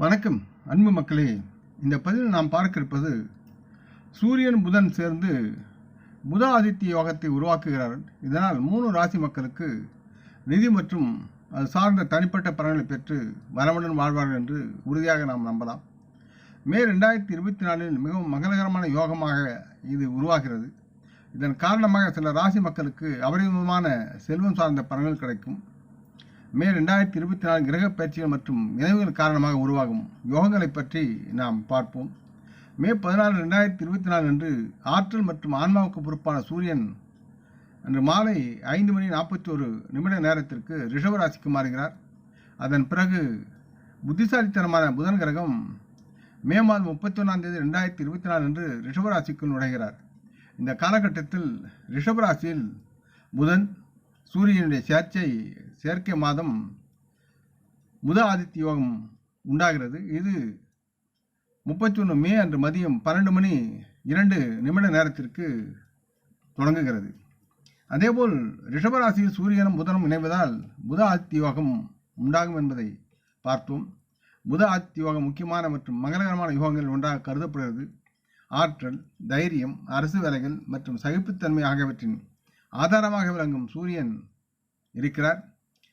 வணக்கம் அன்பு மக்களே. இந்த பதிவில் நாம் பார்க்க இருப்பது சூரியன் புதன் சேர்ந்து புத ஆதித்ய யோகத்தை உருவாக்குகிறார்கள் இதனால் மூணு ராசி மக்களுக்கு நிதி மற்றும் அது சார்ந்த தனிப்பட்ட பலன்களை பெற்று வரமுடன் வாழ்வார்கள் என்று உறுதியாக நாம் நம்பலாம். மே ரெண்டாயிரத்தி இருபத்தி நாலில் மிகவும் மங்களகரமான யோகமாக இது உருவாகிறது. இதன் காரணமாக சில ராசி மக்களுக்கு அபரிமிதமான செல்வம் சார்ந்த பலன்கள் கிடைக்கும். மே ரெண்டாயிரத்தி இருபத்தி நாலு கிரக பயிற்சிகள் மற்றும் நினைவுகள் காரணமாக உருவாகும் யோகங்களை பற்றி நாம் பார்ப்போம். மே பதினாலு ரெண்டாயிரத்தி இருபத்தி நாலு அன்று ஆற்றல் மற்றும் ஆன்மாவுக்கு பொறுப்பான சூரியன் அன்று மாலை ஐந்து மணி நாற்பத்தி ஒரு நிமிட நேரத்திற்கு ரிஷபராசிக்கு மாறுகிறார். அதன் பிறகு புத்திசாலித்தனமான புதன் கிரகம் மே மாதம் முப்பத்தி ஒன்றாம் தேதி ரெண்டாயிரத்தி இருபத்தி நாலு அன்று ரிஷபராசிக்கு நுழைகிறார். இந்த காலகட்டத்தில் ரிஷபராசியில் புதன் சூரியனுடைய சேர்ச்சை செயற்கை மாதம் புத ஆதித்ய யோகம் உண்டாகிறது. இது முப்பத்தி ஒன்று மே அன்று மதியம் பன்னெண்டு மணி இரண்டு நிமிட நேரத்திற்கு தொடங்குகிறது. அதேபோல் ரிஷபராசியில் சூரியனும் புதனும் இணைவதால் புத ஆதித்ய யோகம் உண்டாகும் என்பதை பார்த்தோம். புத ஆதித்ய யோகம் முக்கியமான மற்றும் மங்களகரமான யோகங்கள் ஒன்றாக கருதப்படுகிறது. ஆற்றல் தைரியம் அரசு வேலைகள் மற்றும் சகிப்புத்தன்மை ஆகியவற்றின் ஆதாரமாக விளங்கும் சூரியன் இருக்கிறார்.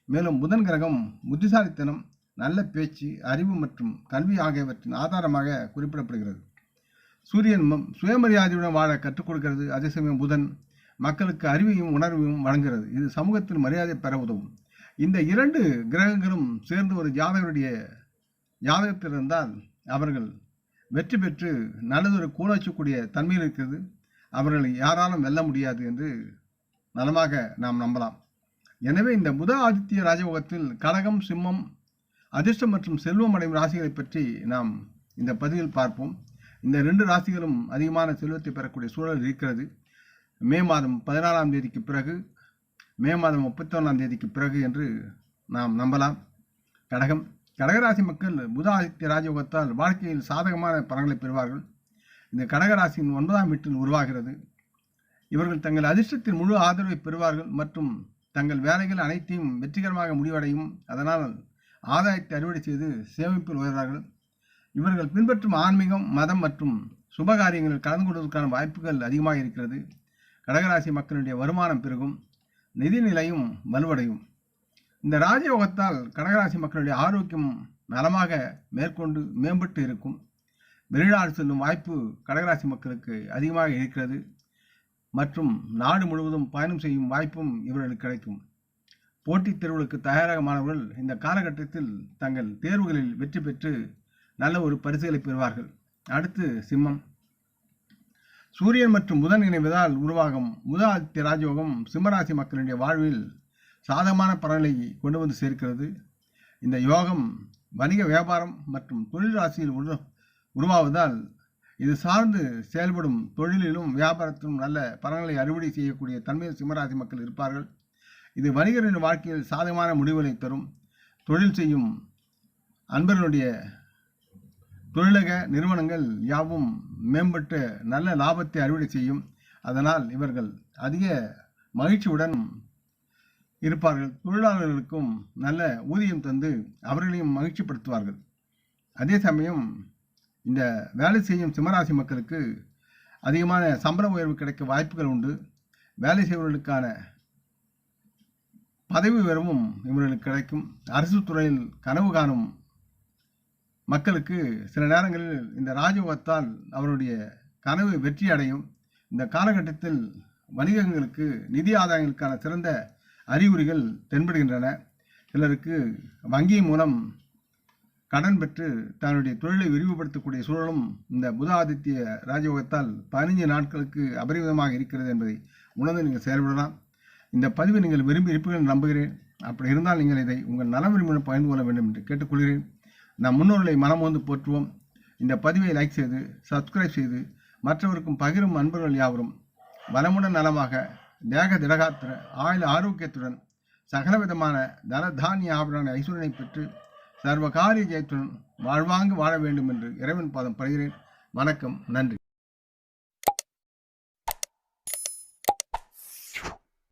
மேலும் புதன் கிரகம் புத்திசாலித்தனம் நல்ல பேச்சு அறிவு மற்றும் கல்வி ஆகியவற்றின் ஆதாரமாக குறிப்பிடப்படுகிறது. சூரியன் சுயமரியாதையுடன் வாழ கற்றுக் கொடுக்கிறது. அதே சமயம் புதன் மக்களுக்கு அறிவையும் உணர்வையும் வழங்குகிறது. இது சமூகத்தில் மரியாதை பெற உதவும். இந்த இரண்டு கிரகங்களும் சேர்ந்து ஒரு ஜாதகருடைய ஜாதகத்தில் இருந்தால் அவர்கள் வெற்றி பெற்று நல்லதொரு கூலச்சக்கூடிய தன்மையில் இருக்கிறது. அவர்களை யாராலும் வெல்ல முடியாது என்று நலமாக நாம் நம்பலாம். எனவே இந்த முத ஆதித்ய ராஜயோகத்தில் கடகம் சிம்மம் அதிர்ஷ்டம் மற்றும் செல்வம் அடையும் ராசிகளை பற்றி நாம் இந்த பதிவில் பார்ப்போம். இந்த ரெண்டு ராசிகளும் அதிகமான செல்வத்தை பெறக்கூடிய சூழல் இருக்கிறது. மே மாதம் பதினாலாம் தேதிக்கு பிறகு மே மாதம் முப்பத்தொன்னாம் தேதிக்கு பிறகு என்று நாம் நம்பலாம். கடகம். கடகராசி மக்கள் புத ஆதித்ய ராஜயோகத்தால் வாழ்க்கையில் சாதகமான பலன்களை பெறுவார்கள். இந்த கடகராசியின் ஒன்பதாம் வீட்டில் உருவாகிறது. இவர்கள் தங்கள் அதிர்ஷ்டத்தின் முழு ஆதரவை பெறுவார்கள் மற்றும் தங்கள் வேலைகள் அனைத்தையும் வெற்றிகரமாக முடிவடையும். அதனால் ஆதாயத்தை அறுவடை செய்து சேமிப்பில் உயர்வார்கள் இவர்கள் பின்பற்றும் ஆன்மீகம் மதம் மற்றும் சுபகாரியங்களில் கலந்து கொள்வதற்கான வாய்ப்புகள் அதிகமாக இருக்கிறது. கடகராசி மக்களுடைய வருமானம் பெருகும். நிதி நிலையும் வலுவடையும். இந்த ராஜயோகத்தால் கடகராசி மக்களுடைய ஆரோக்கியம் நலமாக மேற்கொண்டு மேம்பட்டு இருக்கும். வெளிநாடு செல்லும் வாய்ப்பு கடகராசி மக்களுக்கு அதிகமாக இருக்கிறது. மற்றும் நாடு முழுவதும் பயணம் செய்யும் வாய்ப்பும் இவர்களுக்கு கிடைக்கும். போட்டித் தேர்வுகளுக்கு தயாராக மாணவர்கள் இந்த காலகட்டத்தில் தங்கள் தேர்வுகளில் வெற்றி பெற்று நல்ல ஒரு பரிசுகளை பெறுவார்கள். அடுத்து சிம்மம். சூரியன் மற்றும் புதன் இணைவதால் உருவாகும் புத ஆதித்ய ராஜயோகம் சிம்மராசி மக்களுடைய வாழ்வில் சாதகமான பலனை கொண்டு வந்து சேர்க்கிறது. இந்த யோகம் வணிக வியாபாரம் மற்றும் தொழில் ராசியில் உரு உருவாவதால் இது சார்ந்து செயல்படும் தொழிலிலும் வியாபாரத்திலும் நல்ல பலன்களை அறுவடை செய்யக்கூடிய தன்மையில் சிம்மராசி மக்கள் இருப்பார்கள். இது வணிகரின் வாழ்க்கையில் சாதகமான முடிவுகளை தரும். தொழில் செய்யும் அன்பர்களுடைய தொழிலக நிறுவனங்கள் யாவும் மேம்பட்டு நல்ல லாபத்தை அறுவடை செய்யும். அதனால் இவர்கள் அதிக மகிழ்ச்சியுடன் இருப்பார்கள். தொழிலாளர்களுக்கும் நல்ல ஊதியம் தந்து அவர்களையும் மகிழ்ச்சிப்படுத்துவார்கள். அதே சமயம் இந்த வேலை செய்யும் சிம்மராசி மக்களுக்கு அதிகமான சம்பள உயர்வு கிடைக்க வாய்ப்புகள் உண்டு. வேலை செய்பவர்களுக்கான பதவி உயர்வும் இவர்களுக்கு கிடைக்கும். அரசு துறையில் கனவு காணும் மக்களுக்கு சில நேரங்களில் இந்த ராஜயோகத்தால் அவருடைய கனவு வெற்றி அடையும். இந்த காலகட்டத்தில் வணிகங்களுக்கு நிதி ஆதாயங்களுக்கான சிறந்த அறிகுறிகள் தென்படுகின்றன. சிலருக்கு வங்கி மூலம் கடன் பெற்று தன்னுடைய தொழிலை விரிவுபடுத்தக்கூடிய சூழலும் இந்த புதாதித்ய ராஜயோகத்தால் பதினைஞ்சு நாட்களுக்கு அபரிமிதமாக இருக்கிறது என்பதை உணர்ந்து நீங்கள் செயல்படலாம். இந்த பதிவை நீங்கள் விரும்பி இருப்பீர்கள் என்று நம்புகிறேன். அப்படி இருந்தால் நீங்கள் இதை உங்கள் நல விரும்பின பகிர்ந்து கொள்ள வேண்டும் என்று கேட்டுக்கொள்கிறேன். நம் முன்னோர்களை மனம் வந்து போற்றுவோம். இந்த பதிவை லைக் செய்து சப்ஸ்கிரைப் செய்து மற்றவருக்கும் பகிரும் அன்பர்கள் யாவரும் வளமுடன் நலமாக தேக திடகாத்திர ஆயுள் ஆரோக்கியத்துடன் சகலவிதமான தன தானிய ஆபரண ஐஸ்வரனை பெற்று சர்வ காரிய ஜெயத்துடன் வாழ்வாங்கு வாழ வேண்டும் என்று இறைவன் பாதம் படுகிறேன். வணக்கம். நன்றி.